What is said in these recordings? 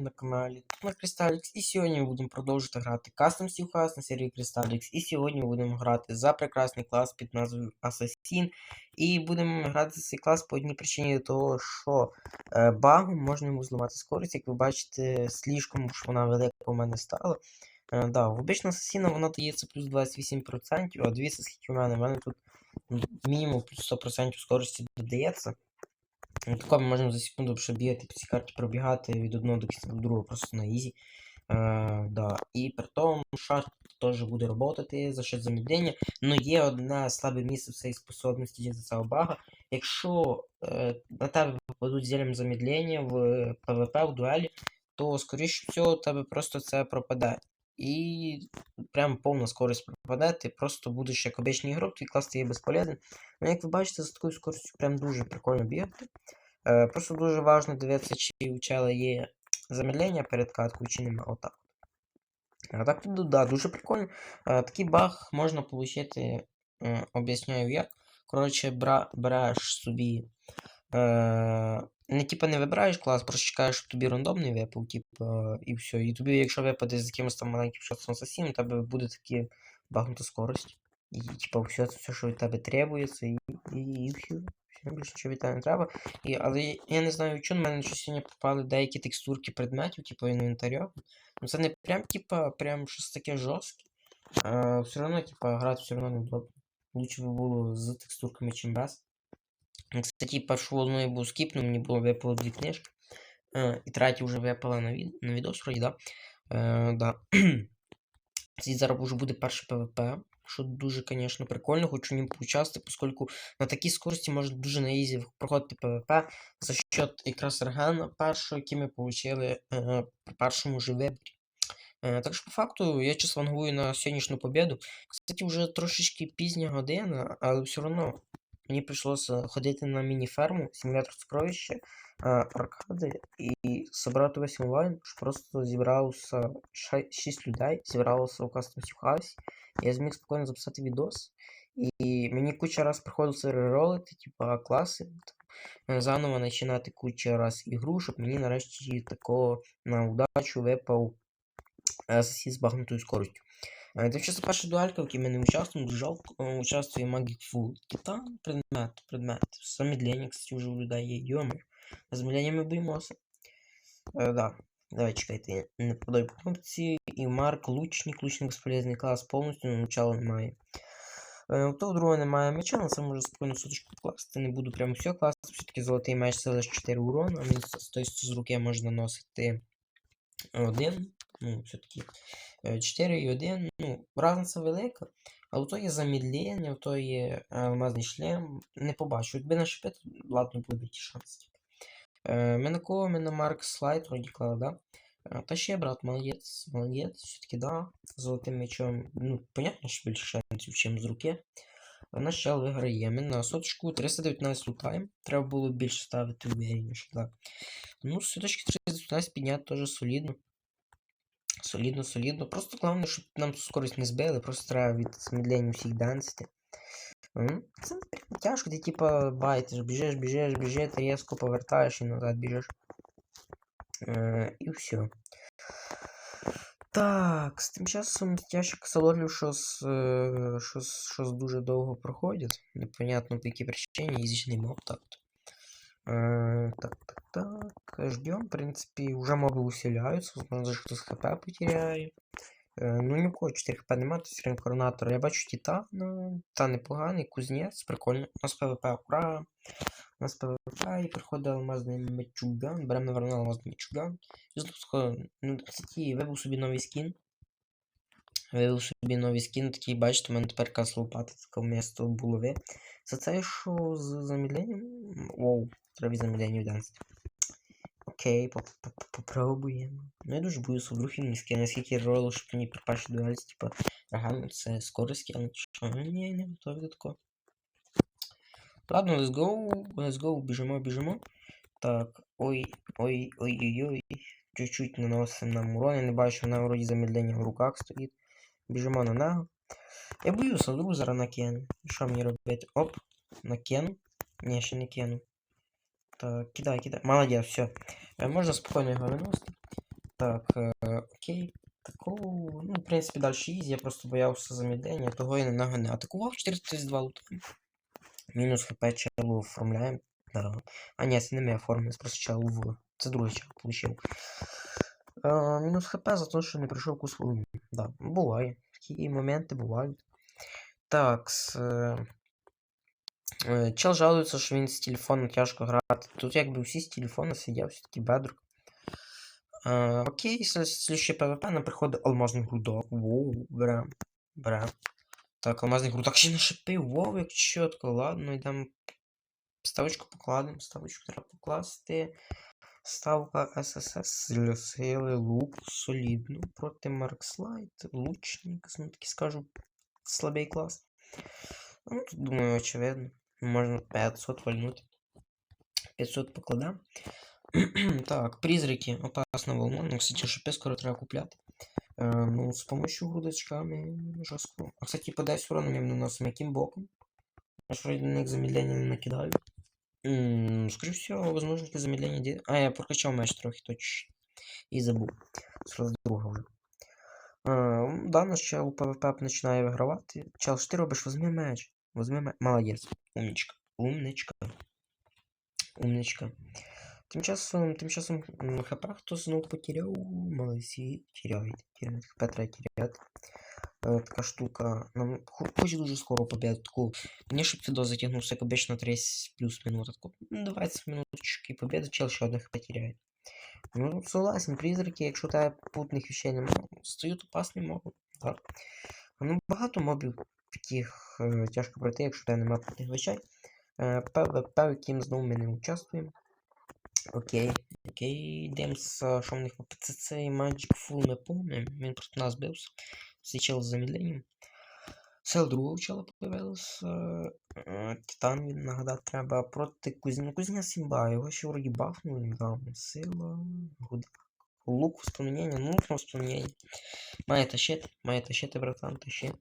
на каналі на Crystalix і сьогодні ми будемо продовжувати грати Custom Steel House на серії Crystalix і сьогодні ми будемо грати за прекрасний клас під назвою Assassin і будемо грати за цей клас по одній причині того, що е, багом можна йому зламати скорість, як ви бачите, слишком ж вона велика у мене стала. Е, да, в обичного Асасіна вона дається плюс 28%, а дивіться, скільки у мене, у мене тут мінімум плюс 100% скорості додається. Ну, Тако ми можемо за секунду вже бігати по цій карті пробігати від одного до кінця до другого просто на ізі. Е, да. І при тому шарт теж буде працювати за счет замедлення. Но є одне слабе місце в цій способності за цього бага. Якщо е, на тебе попадуть зелем замедлення в ПВП, в дуелі, то скоріше всього у тебе просто це пропаде. І прям повна скорость пропаде, ти просто будеш як обичний ігрок, твій клас стає безполезним. Ну, як ви бачите, за такою скоростю прям дуже прикольно бігати. Е, просто дуже важливо дивитися, чи у чела є замедлення перед каткою, чи нема. Отак. А так да, дуже прикольно. Е, такий баг можна отримати, е, об'ясняю як. Коротше, бра, береш собі. Е, не типа не вибираєш клас, просто чекаєш, щоб тобі рандомний випав, типа, і все. І тобі, якщо випаде з якимось там маленьким шансом асасіном, у тебе буде такі багнута скорость. І типа все, все, що від тебе требується, і, і, і все. Все, більше нічого від тебе не треба. І, але я- не знаю, чому на мене щось сьогодні попали деякі текстурки предметів, типу інвентаря. Ну це не прям, типа, прям щось таке жорстке. А, все одно, типа, грати все одно неудобно. Лучше би було з текстурками, чим без. Ну, Кстати, першу волну я був скіпнув, мені було випало дві книжки. Е, і третя вже випала на, від... на відос, вроді, да? Е, да. Зараз вже буде перше ПВП, що дуже, звісно, прикольно, хочу в поучасти, поучаствувати, оскільки на такій скорості можна дуже на ізі проходити ПВП за счет якраз регена першого, який ми отримали е, при першому же виборі. Е, так що, по факту, я чесно вангую на сьогоднішню побіду. Кстати, вже трошечки пізня година, але все одно мені прийшлося ходити на міні-ферму, симулятор сокровища, е, аркади і зібрати весь онлайн, що просто зібралося 6 людей, зібралося у Custom House. Я зміг спокійно записати відос. І мені куча раз приходилося реролити, типа класи, е, заново починати куча раз ігру, щоб мені нарешті такого на удачу випав з багнутою скоростю. Е, Тим перша дуалька, в якій ми не участвуємо, жалко, е, участвує Magic Fool. Титан, предмет, предмет. Замедлення, кстати, вже у людей є. Йоми. Замедлення ми боїмося. Е, да. Давай, чекайте, не подай по кнопці. І Марк, лучник, лучник безполезний клас повністю, но начала немає. Е, У другого немає меча, на це може спокійно суточку класти. Не буду прямо все класти. Все-таки золотий меч це лише 4 урона, він з руки може наносити один. Ну, все-таки 4 і 1. Ну, разниця велика. А у то є замедлення, то є алмазний шлем. Не побачу. Якби нашипити, ладно, були ті шанси. Е, Ми на на Слайд, вроді клали, да? Е, Та ще, брат, молодець, молодець, все-таки да. Золотим мечом, ну, понятно, що більше шансів, чим з руки. А Наш чел виграє. Ми на соточку 319 лутаємо. Треба було більше ставити уверенніше, так. Ну, соточки 319 підняти теж солідно. Солідно, солідно. Просто головне, щоб нам цю скорость не збили, просто треба від замедлення всіх данцити. Це не прям тяжко, ти типа байтиш, біжиш, біжиш, біжиш, ти різко повертаєш і назад біжиш. Е, і все. Так, з тим часом ящик салонів щось, е, щось, щось дуже довго проходять. Непонятно по якій причині, їздичний моб так. Е, так, так, так. Ждем, в принципі, вже моби усиляються, возможно, даже хтось хп потеряє. Е, ну, ні у кого 4 хп немає, то реінкарнатор. Я бачу Титана, та непоганий, кузнець, прикольно. У нас ПВП, ура! У нас ПВП і приходить алмазний мечуган. Беремо, наверное, алмазний мечуган. І знову Ну, кстати, вибув собі новий скін. Вибув собі новий скін, такий, бачите, у мене тепер касла лопата, таке вмісто булави. За це, що з замедленням. Воу, треба замедлення віддати. Окей, поп- поп- попробуємо. Ну я дуже боюся, вдруг він не скине, наскільки ролу, щоб мені при першій дуальці, типа, ага, це скорость скинуть. Що? Ну, ні, не готові до такого. Ладно, let's go, let's go, біжимо, біжимо. Так, ой, ой, ой, ой, ой. Чуть-чуть наносимо нам урон, я не бачу, на вроді замедлення в руках стоїть. Біжимо на нього. Я боюся, вдруг зараз накину. Що мені робити? Оп, накину. Ні, ще не кину. Так, кидай, кидай. Молодець, все. Можна спокійно його виносити. Так, е, окей. Такого, ну, в принципі, далі ізі, я просто боявся замедлення, того і не наганяв. Атакував 432 лутами. Мінус хп челу оформляємо. Да. А, ні, це не ми оформили, просто чел в. Це другий чел получив. Е, мінус хп за те, що не прийшов луні. Да, буває. Такі моменти бувають. Так, е, чел жалується, що він з телефону тяжко грати. Тут якби всі з телефону сидять, все-таки бедрук. Е, окей, слідчий ПВП нам приходить алмазний грудок. Воу, берем. Берем. Так, алмазний грудок ще не шипи. Воу, як чітко. Ладно, йдемо. Ставочку покладемо. Ставочку треба покласти. Ставка ССС сили, сили лук солідно. Проти Маркслайд. Лучник, ну таки скажу. Слабий клас. Ну, тут, думаю, очевидно. Можна 500 вальнути. 500 покладемо. так, призраки. Опасна волна. Ну, кстати, шипи скоро треба купляти. Е, ну, з помощью грудочками жорстко. А, кстати, по 10 урону ми наносимо яким боком? Аж вроде на них замедлення не накидаю. Скорее всего, возможности замедления де... А, я прокачал меч трохи точно. І забув. Сразу вже. Е, да, наш чел ПВП починає вигравати. Чел, що ти робиш? Возьми меч. Возьми меч. Молодець. Умничка. Умничка. Умничка. Тим часом, тим часом хп хто знов потеряв. Молодці. Теряють. Теряють. Хп треба теряти. Е, така штука. Нам хо- хочу дуже скоро победу. Таку. Мені щоб відео затягнувся, як обично 30 плюс минут. Ну, 20 минуточки победы, чел ще одних потеряє. Ну, согласен, призраки, якщо тебе путних вещей немає, стають опасним мобом. Так. Ну, багато мобів таких е, тяжко пройти, якщо тебе немає путних вещей. Е, ПВП, яким знову ми не участвуємо. Окей, окей, йдемо з що в них по ПЦЦ і Magic Full ми. Він проти нас бився. Цей чел з замедленням. Сел другого чела появилось. Е, Титан він нагадати треба проти Кузня. Кузня Сімба, його ще вроді бафнули недавно. Сила. Гуд. Лук воспламенення, ну на воспламенення. Має тащити, має тащити, братан, тащи.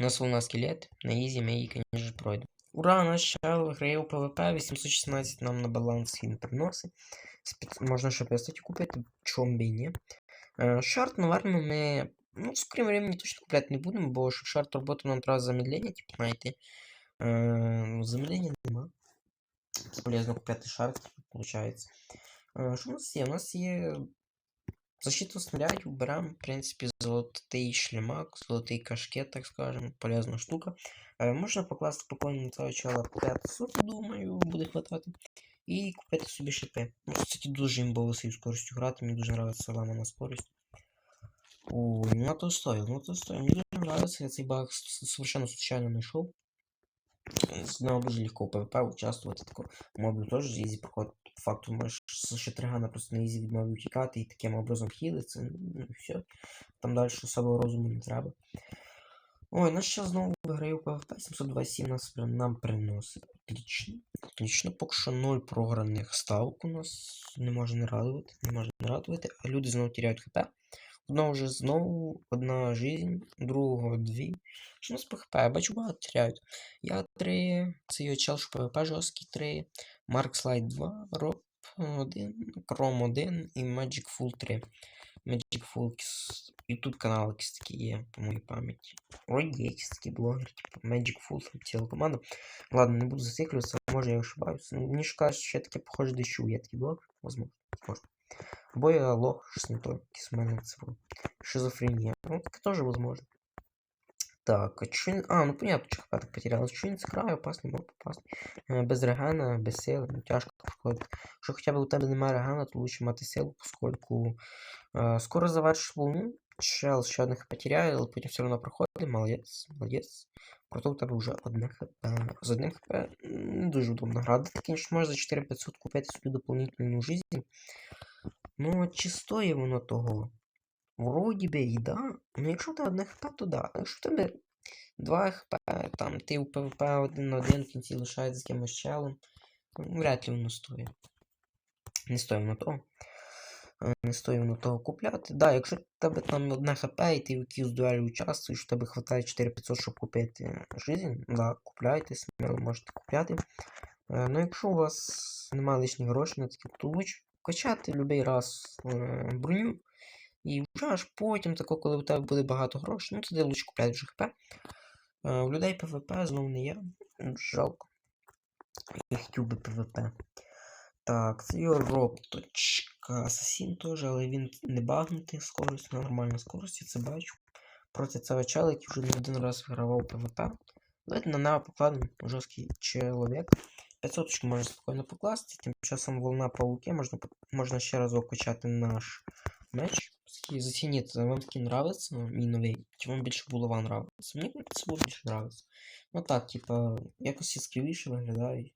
У нас волна скелет, на ізі ми її, конечно пройдемо. Ура, наш чел виграє у ПВП, 816 нам на баланс він приносить. Можна ще 500 купити, чом би ні. Е, Шарт, наверное, ми Ну, в скором времени точно купляти не будемо, бо щоб шарт роботу нам треба замедлення, типу, знаєте. Е, замедлення нема. Полезно купляти шарт, виходить. Е, що у нас є? У нас є защиту снарядів, беремо, в принципі, золотий шлемак, золотий кашкет, так скажемо, полезна штука. Е, можна покласти спокійно на цього чела 500, думаю, буде хватати. І купити собі шипи. Ну, кстати, дуже імбово з скоростю грати, мені дуже подобається ламана скорость. Ой, ну то стоил, ну то стоил. Мне даже нравится, я цей баг совершенно случайно. С него дуже легко ПВП участвувати. Тако мобів теж ізі проходить. По факту можеш з шатригана просто на ізі від мобів тікати і таким образом хілиться. Ну все. Там далі особого розуму не треба. Ой, наш час знову виграє у ПВП 727 нас нам приносить. Отлично. Отлично, поки що 0 програних ставок у нас не може не радувати, не може не радувати, а люди знову теряють хп. Одного вже знову одна жизнь, другого дві. Що у нас по хп? Я бачу багато теряють. Я 3, це його чел, що ПВП жорсткий 3, Марк Слайд 2, Роб 1, Кром 1 і Magic Full 3. Magic Full кс- YouTube канал якийсь такий є, по моїй пам'яті. Ой, є якийсь такий блогер, типу Magic там ціла команда. Ладно, не буду зациклюватися, може я ошибаюсь. Ну, мені ж кажуть, що я таке похоже дощу. Є такий блогер, возможно. Може. Або я лох, щось не то, якийсь мене це було. Шизофрения. Ну, так тоже возможно. Так, а чё... А, ну понятно, что хп так потерял. Чё не скраю, опасний, мог попасти. Е, Без регана, без сили, ну тяжко проходить. Якщо хоча б у тебе немає регана, то лучше мати силу, поскольку е, скоро завершиш волну. Чел ще одне хп теряє, але потім все одно проходить. Молодець, молодець. Проте у тебе вже одне хп. З одним хп не дуже удобно грати. Ти, конечно, можеш за 4500 купити собі дополнительну жизнь. Ну, чи стоїть воно того? Вроді би і да. Ну якщо ти одне хп, то да. Якщо в тебе 2 хп, там ти у ПВП один на один в кінці лишається з якимось челом, вряд ли воно стоїть. Не стоїть воно того. Е, Не стоїть воно того купляти. Да, якщо в тебе там одне хп і ти в якійсь дуелі участвуєш, в тебе хватає 4500, щоб купити жизнь, да, купляйте, сміло можете купляти. Е, Ну якщо у вас немає лишніх грошей на такі, то лучше качати будь-який раз е, броню. І вже аж потім, тако, коли у тебе буде багато грошей, ну тоді лучше купляти вже ХП. В людей ПВП знову не є. Жалко. Я хотів би ПВП. Так, це його ропточка. Асасін теж, але він не багнутий, скорость, нормальна скорость, я це бачу. Проти цього чела, який вже не один раз вигравав ПВП. Давайте на нього покладемо жорсткий чоловік. 500 очок можна спокійно покласти. Тим часом волна пауки, можна, можна ще разок качати наш меч. Скільки Зацініть, вам такий нравиться, мій новий, чи вам більше булава нравиться? Мені було більше нравиться. Ну так, типа, якось яскравіше виглядає.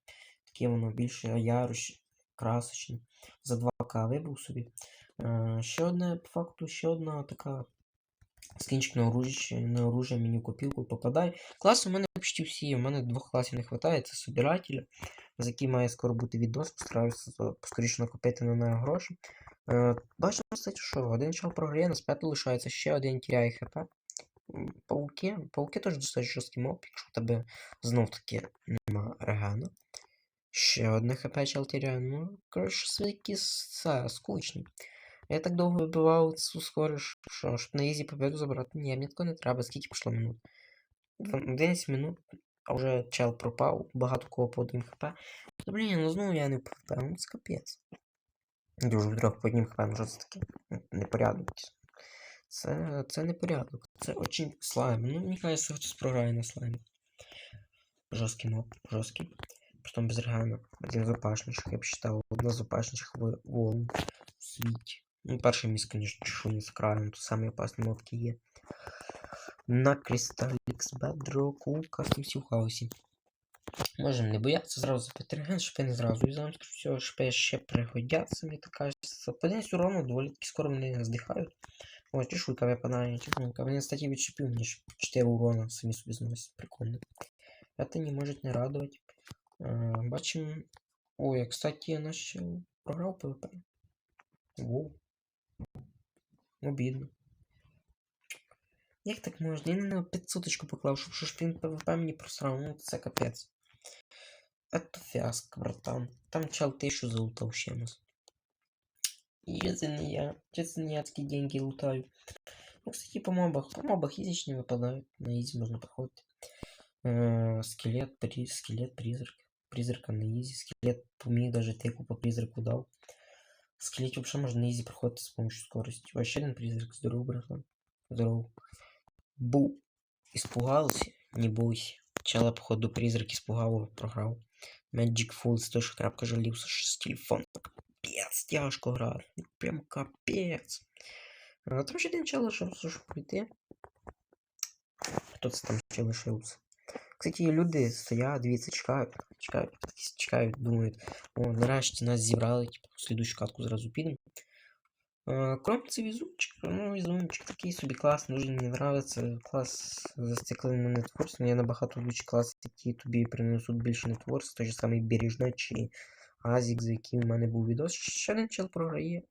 Таке воно більше ярощі, красочні. За 2К вибив собі. Е, ще одне, по факту, ще одна така скінчик на оружие, на оружие мені в копілку попадає. Класи у мене почти всі. У мене двох класів не вистачає. Це собирателя, за який має скоро бути відос, постараюся за- поскоріше накопити на нього гроші. Е, бачимо, кстати, що один чел програє, на сп'яту лишається, ще один тіряє хп. Пауки. Пауки теж досить жорсткий моб, якщо в тебе знов таки нема регена. Ще одне хп чел тіряє. Ну, коротше, якісь це, скучні. Я так довго вибивав цю скоріш, що щоб на ізі победу забрати. Ні, мені такого не треба, скільки пішло минут. 11 минут, а вже чел пропав, багато кого по одним хп. Та блін, ну знову я не в ПВП, ну це капець. Дуже вдруг по одним хп, що це таке? Непорядок. Це, це непорядок. Це очень слайм. Ну, кажется, хтось програє на слаймі. Жорсткий моб, жорсткий. Притом без регана. Один з опашніших, я б считав, одна з опашніших волн в світі. Ну, перше місце, звісно, чешуні з краєм, то самий опасний моб, який є. На Crystal X Bedrock у Customs в хаосі. Можемо не боятися зразу запити реген, шипи не зразу скажу, все, шипи ще пригодяться, мені так кажеться. По день урону доволі таки скоро вони здихають. Ось, чешуйка випадає, чешуйка. Вони, кстати, відшипів, мені 4 урона самі собі зносять, прикольно. Это не может не радовать. Е, Бачимо. Ой, кстати, наш чел програв ПВП. Воу. Обідно. Як так можна? Я не на 500 поклав, щоб що ПВП мені просрав, ну це капець. Это фіаско, братан. Там чел тисячу залутав чимось. І це не я. Чи не такі деньги лутаю. Ну, кстати, по мобах. По мобах ізічні випадають. На ізі можна проходити. Е, скелет, при... скелет, призрак. Призрака на ізі. Скелет мені даже теку по призраку дав. Скелет вообще можно на ізі проходити з помощью скорості. О, ще один призрак. Здорово, братан. Здорово. Бу. Испугался? Не бойся. Чела, походу, призрак испугал, програв. Magic той, що крапка жалівся що з телефону. Капець, тяжко грати. Ну, Прям капець. А, там ще один чел лишився, щоб пройти. Хто це там ще лишився? Кстати, люди стоять, дивіться, чекають, чекають, чекають, думають, о, нарешті нас зібрали, типу, слідущу катку зразу підемо. Е, Кром це ну візунчик такий собі класний, дуже мені нравиться. Клас зациклений на нетворство, є набагато лучші класи, які тобі принесуть більше нетворства, той же самий Бережна чи Азік, за яким в мене був відос. Ще один чел програє.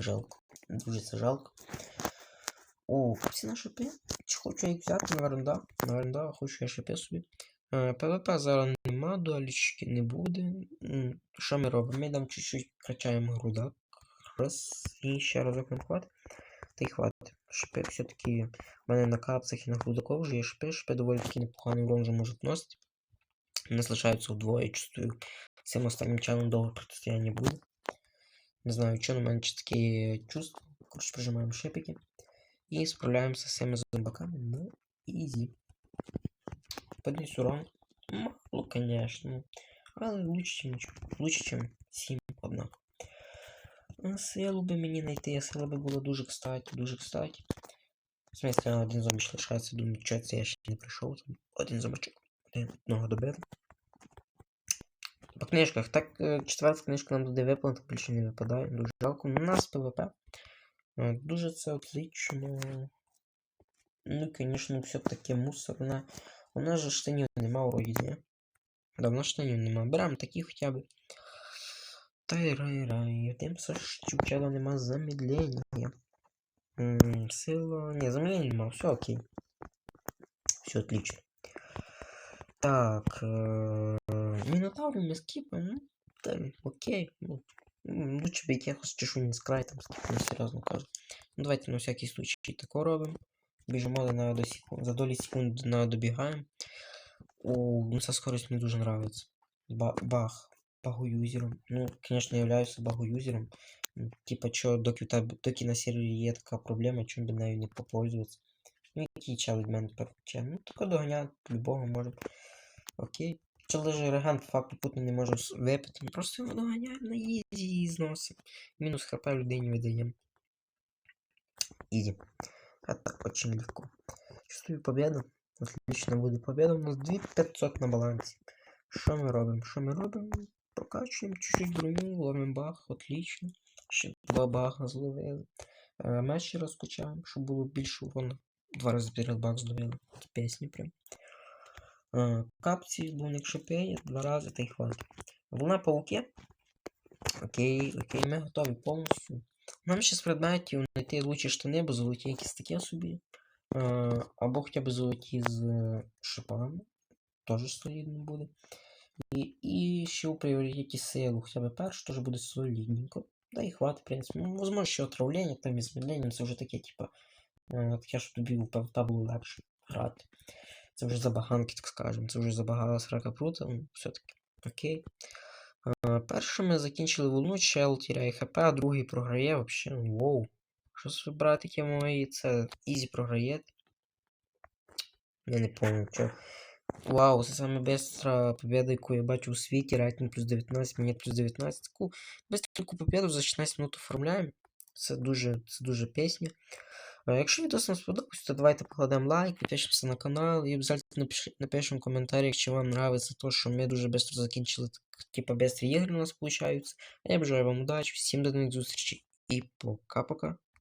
Жалко. Дуже це жалко. О, на шипи. Чи хочу їх взяти на вернда? На вернда хочу я шипи собі. Е, ПВП зараз нема, дуалічки не буде. Що ми робимо? Ми там чуть-чуть качаємо грудак. Раз. І ще разок не хватить. Та й хватить. Шипи все-таки в мене на капцах і на грудаку вже є шипи. Шипи доволі таки непоганий урон вже можуть носити. Вони залишаються вдвоє, чувствую. Цим останнім часом довго протистояння буде. Не знаю, що на мене чи таке чувство. Коротше, прижимаємо шипики. І справляємося з цими зомбаками на ізі. Поднес урон. Мало, конечно. Але лучше, нічого. Лучше, чем 7, однак. А Силу би мені знайти, сила би була дуже кстати, дуже кстати. В смысле, один зомбі ще лишається, думаю, що це я ще не прийшов. Один зомбачок. Один одного добив. По книжках, так е, четверта книжка нам туди випала, більше не випадає. Дуже жалко. У нас ПВП. Е, Дуже це отлично. Ну, конечно, все-таки мусорна. У нас же штанів нема вроді, ні? Давно штанів нема. Беремо такі хоча б. Тай-рай-рай. Дивимося, у чела нема замедлення. М, Сила. Не, замедлення нема, все окей. Все отлично. Так. Э, Минотавр мы скипаем, ну, да, окей. Ну, Лучше б якихось чешуні з край, там, скільки, ну, серйозно кажу. Ну, давайте на всякий случай тако робимо. Біжимо на до секунд, за долі секунд на добігаємо. О, ну ця скорость мені дуже нравится. Ба бах. Багоюзером. Ну, конечно, являюся багоюзером. Типа, чо, доки, тебе, доки на сервері є така проблема, чим би нею не попользуватися. Ну, який чел від мене? Ну, тако доганяти любого може. Окей. Чел даже реген по факту путно не може випити. Просто його доганяємо на ізі і зносимо. Мінус хп людині видаємо. Ізі. Это очень легко. Чувствую победу. Отлично буде победа. У нас 2500 на балансі. Що ми робимо? Що ми робимо? Прокачуємо чуть-чуть броню, ловимо бах, отлично. Ще два баха зловили. Е, Мечі розкачаємо, щоб було більше урона. Два рази підряд бах зловили. З пісні прям. Е, Капці, блоник шипеє, два рази та й хватить. Волна пауки. Окей, окей, ми готові повністю. Нам ще з предметів знайти лучші штани, бо золоті якісь такі собі. Е, або хоча б золоті з шипами. Теж солідно буде. І, і ще у пріоритеті силу, хоча б перше, теж буде солідненько. Да і хватить, в принципі. Ну, можливо, ще отравлення, там із зміненням, це вже таке, типа, е, таке, що тобі в ПВТ було легше грати. Це вже забаганки, так скажемо. Це вже забагала срака прута, ну, все-таки. Окей. Е, перше ми закінчили волну, чел тіряє хп, а другий програє вообще. ну, Воу. Що це ви, братики мої? Це ізі програє. Я не помню, що. Вау, це саме быстра победа, яку я бачу у світі. Рейтинг плюс 19, мені плюс 19. Таку быстреньку победу за 16 минут оформляємо. Це дуже, це дуже пісня. А якщо відео вам сподобався, то давайте покладемо лайк, підпишемося на канал і обов'язково напиши- напишемо в коментарях, чи вам нравится то, що ми дуже швидко закінчили, так, типа, быстрі ігри у нас получаються. А я бажаю вам удачі, всім до нових зустрічей і пока-пока.